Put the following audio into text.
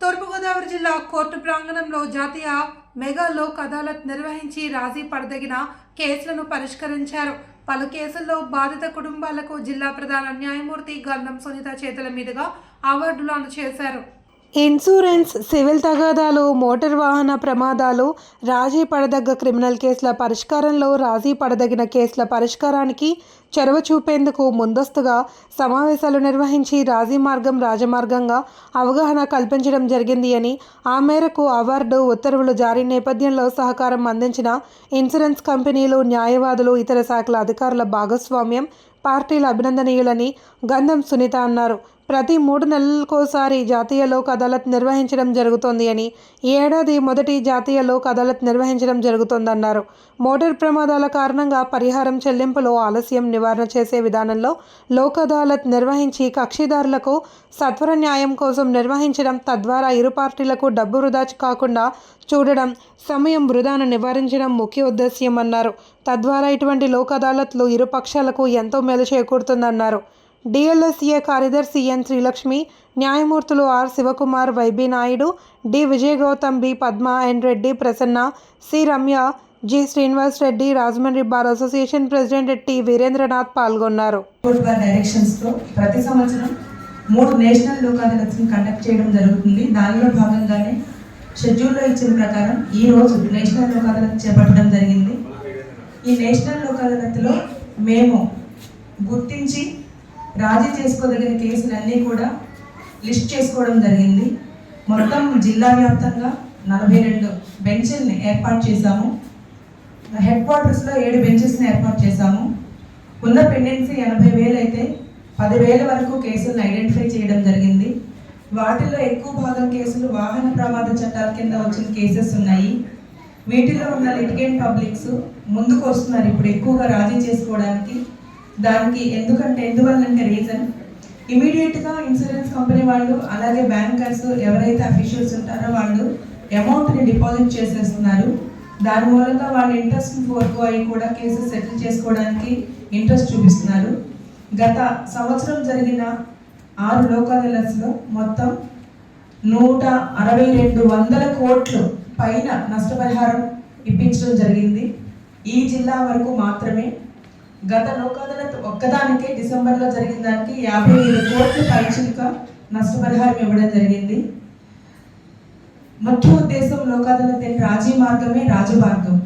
తూర్పుగోదావరి జిల్లా కోర్టు ప్రాంగణంలో జాతీయ మెగా లోక్ అదాలత్ నిర్వహించి రాజీ పడదగిన కేసులను పరిష్కరించారు. పలు కేసుల్లో బాధిత కుటుంబాలకు జిల్లా ప్రధాన న్యాయమూర్తి గంధం సునీత చేతుల మీదుగా అవార్డులు అందజేశారు. ఇన్సూరెన్స్ సివిల్ తగాదాలు మోటార్ వాహన ప్రమాదాలు రాజీ పడదగ్గ క్రిమినల్ కేసుల పరిష్కారంలో రాజీ పడదగిన కేసుల పరిష్కారానికి చొరవ చూపేందుకు ముందస్తుగా సమావేశాలు నిర్వహించి రాజీ మార్గం రాజమార్గంగా అవగాహన కల్పించడం జరిగింది అని ఆ మేరకు అవార్డు ఉత్తర్వులు జారీ నేపథ్యంలో సహకారం అందించిన ఇన్సూరెన్స్ కంపెనీలు న్యాయవాదులు ఇతర శాఖల అధికారుల భాగస్వామ్యం పార్టీల అభినందనీయులని గంధం సునీత అన్నారు. ప్రతి మూడు నెలలకోసారి జాతీయ లోక్ అదాలత్ నిర్వహించడం జరుగుతోంది అని ఈ ఏడాది మొదటి జాతీయ లోక్ అదాలత్ నిర్వహించడం జరుగుతోందన్నారు. మోటార్ ప్రమాదాల కారణంగా పరిహారం చెల్లింపులో ఆలస్యం నివారణ చేసే విధానంలో లోక్ అదాలత్ నిర్వహించి కక్షిదారులకు సత్వర న్యాయం కోసం నిర్వహించడం తద్వారా ఇరు పార్టీలకు డబ్బు వృధా కాకుండా చూడడం సమయం వృధాను నివారించడం ముఖ్య ఉద్దేశ్యం అన్నారు తద్వారా ఇటువంటి లోక్ అదాలత్లు ఇరు పక్షాలకు ఎంతో మేలు చేకూరుతుందన్నారు. డిఎల్ఎస్ఏ కార్యదర్శి ఎన్ శ్రీలక్ష్మి న్యాయమూర్తులు R Sivakumar Y B Naidu D Vijaya Gautam B Padma N Reddy Prasanna C Ramya G Srinivas Reddy Rajahmundry bar association president T Veerendranath పాల్గొన్నారు. ప్రతి సంవత్సరం మూడు నేషనల్ లోక్ అదాలత్స్ కండక్ట్ చేయడం జరుగుతుంది. దానిలో భాగంగానే షెడ్యూల్లో ఇచ్చిన ప్రకారం ఈ రోజు నేషనల్ లోక్ అదాలత్ చేపట్టడం జరిగింది. ఈ నేషనల్ లోక్ అదాలత్లో మేము గుర్తించి రాజీ చేసుకోదగిన కేసులన్నీ కూడా లిస్ట్ చేసుకోవడం జరిగింది. మొత్తం జిల్లా వ్యాప్తంగా నలభై రెండు బెంచ్ల్ని ఏర్పాటు చేశాము. హెడ్ క్వార్టర్స్లో ఏడు బెంచెస్ని ఏర్పాటు చేశాము. ఉన్న పెండెన్సీ ఎనభై వేలు అయితే పదివేల వరకు కేసులను ఐడెంటిఫై చేయడం జరిగింది. వాటిలో ఎక్కువ భాగం కేసులు వాహన ప్రమాద చట్టాల కింద వచ్చిన కేసెస్ ఉన్నాయి. వీటిలో ఉన్న లిటిగెంట్ పబ్లిక్స్ ముందుకు వస్తున్నారు. ఇప్పుడు ఎక్కువగా రాజీ చేసుకోవడానికి దానికి ఎందుకంటే ఎందువల్లంటే రీజన్ ఇమీడియట్గా ఇన్సూరెన్స్ కంపెనీ వాళ్ళు అలాగే బ్యాంకర్స్ ఎవరైతే అఫీషియల్స్ ఉంటారో వాళ్ళు అమౌంట్ని డిపాజిట్ చేసేస్తున్నారు. దాని మూలంగా వాళ్ళ ఇంట్రెస్ట్ ఫోర్కో అయి కూడా కేసు సెటిల్ చేసుకోవడానికి ఇంట్రెస్ట్ చూపిస్తున్నారు. గత సంవత్సరం జరిగిన ఆరు లోకాలస్లో మొత్తం నూట అరవై రెండు వందల కోట్లు పైన నష్టపరిహారం ఇప్పించడం జరిగింది. ఈ జిల్లా వరకు మాత్రమే గత లోకాదాలత్ ఒక్కదానికే డిసెంబర్లో జరిగిన దానికి యాభై ఐదు కోట్ల పైచిలుక నష్టపరిహారం ఇవ్వడం జరిగింది. ముఖ్య ఉద్దేశం లోకాదాలత్ రాజీ మార్గమే రాజమార్గం.